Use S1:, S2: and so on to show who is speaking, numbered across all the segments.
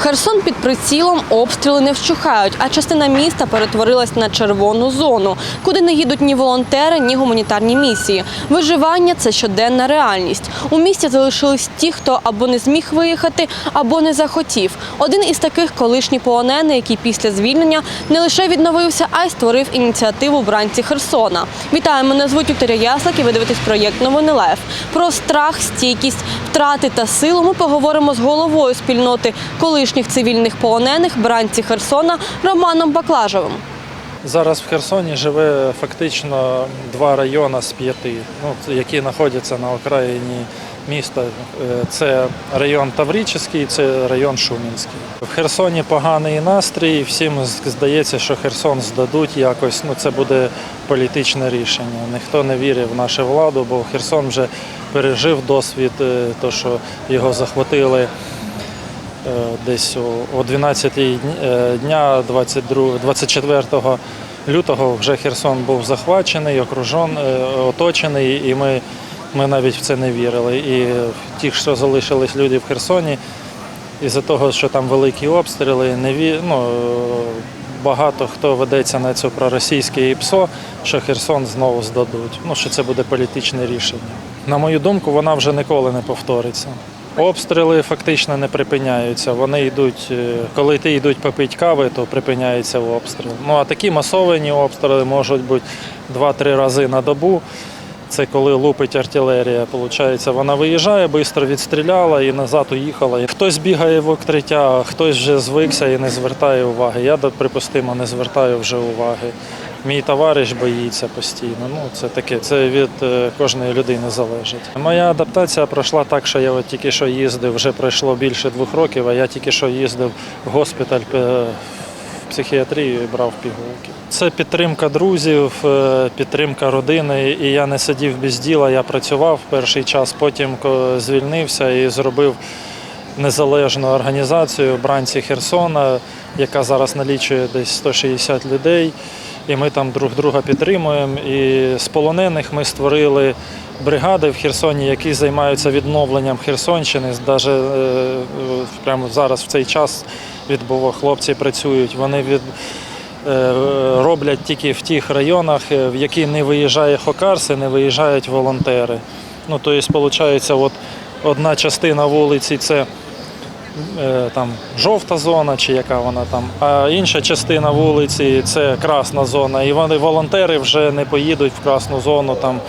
S1: Херсон під прицілом, обстріли не вщухають, а частина міста перетворилась на червону зону, куди не їдуть ні волонтери, ні гуманітарні місії. Виживання це щоденна реальність. У місті залишились ті, хто або не зміг виїхати, або не захотів. Один із таких колишній полонений, який після звільнення не лише відновився, а й створив ініціативу бранці Херсона. Вітаю, мене звуть Вікторія Яслак і ви дивитесь проєкт Новини Лайф. Про страх, стійкість, втрати та силу ми поговоримо з головою спільноти колишніх цивільних полонених бранці Херсона Романом Баклажевим.
S2: Зараз в Херсоні живе фактично два райони з п'яти, ну, які знаходяться на окраїні міста. Е, Це район Таврический, це район Шумінський. В Херсоні поганий настрій. Всім здається, що Херсон здадуть якось. Ну це буде політичне рішення. Ніхто не вірить в нашу владу, бо Херсон вже пережив досвід, е, то що його захватили. Е, Десь о- о 12 дні- е, дня 22, 24 лютого вже Херсон був захвачений, окружен, е, оточений, і ми, ми навіть в це не вірили. І ті, що залишились люди в Херсоні, із-за того, що там великі обстріли, не ві... ну, багато хто ведеться на цю проросійське ІПСО, що Херсон знову здадуть. Ну, що це буде політичне рішення. На мою думку, вона вже ніколи не повториться. Обстріли фактично не припиняються. Вони йдуть, е, коли ти йдуть попити кави, то припиняється обстріл. Ну а такі масовані обстріли можуть бути 2-3 рази на добу. Це коли лупить артилерія. Получається, вона виїжджає, швидко відстріляла і назад уїхала. Хтось бігає в укриття, хтось вже звикся і не звертає уваги. Я, припустимо, не звертаю вже уваги. Мій товариш боїться постійно. Ну, це таке, це від е, кожної людини залежить. Моя адаптація пройшла так, що я от тільки що їздив, вже пройшло більше двох років, а я тільки що їздив в госпіталь е, в психіатрію і брав пігулки. Це підтримка друзів, е, підтримка родини. І я не сидів без діла, я працював перший час, потім звільнився і зробив незалежну організацію бранці Херсона, яка зараз налічує десь 160 людей. І ми там друг друга підтримуємо. І з полонених ми створили бригади в Херсоні, які займаються відновленням Херсонщини. Навіть прямо зараз в цей час відбуво хлопці працюють. Вони від е, роблять тільки в тих районах, е, в які не виїжджає Хокарси, не виїжджають волонтери. Ну, тобто, виходить, от одна частина вулиці це е, там жовта зона, чи яка вона там, а інша частина вулиці це красна зона. І вони волонтери вже не поїдуть в красну зону там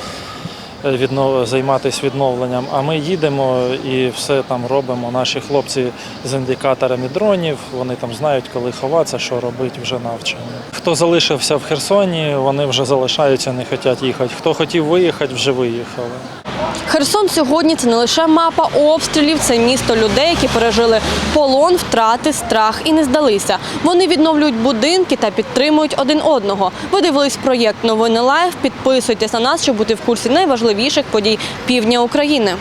S2: е, віднов... займатися відновленням. А ми їдемо і все там робимо. Наші хлопці з індикаторами дронів, вони там знають, коли ховатися, що робити, вже навчені. Хто залишився в Херсоні, вони вже залишаються, не хочуть їхати. Хто хотів виїхати, вже виїхали.
S1: Херсон сьогодні це не лише мапа обстрілів, це місто людей, які пережили полон, втрати, страх і не здалися. Вони відновлюють будинки та підтримують один одного. Ви дивились проєкт Новини Лайф. Підписуйтесь на нас, щоб бути в курсі найважливіших подій півдня України.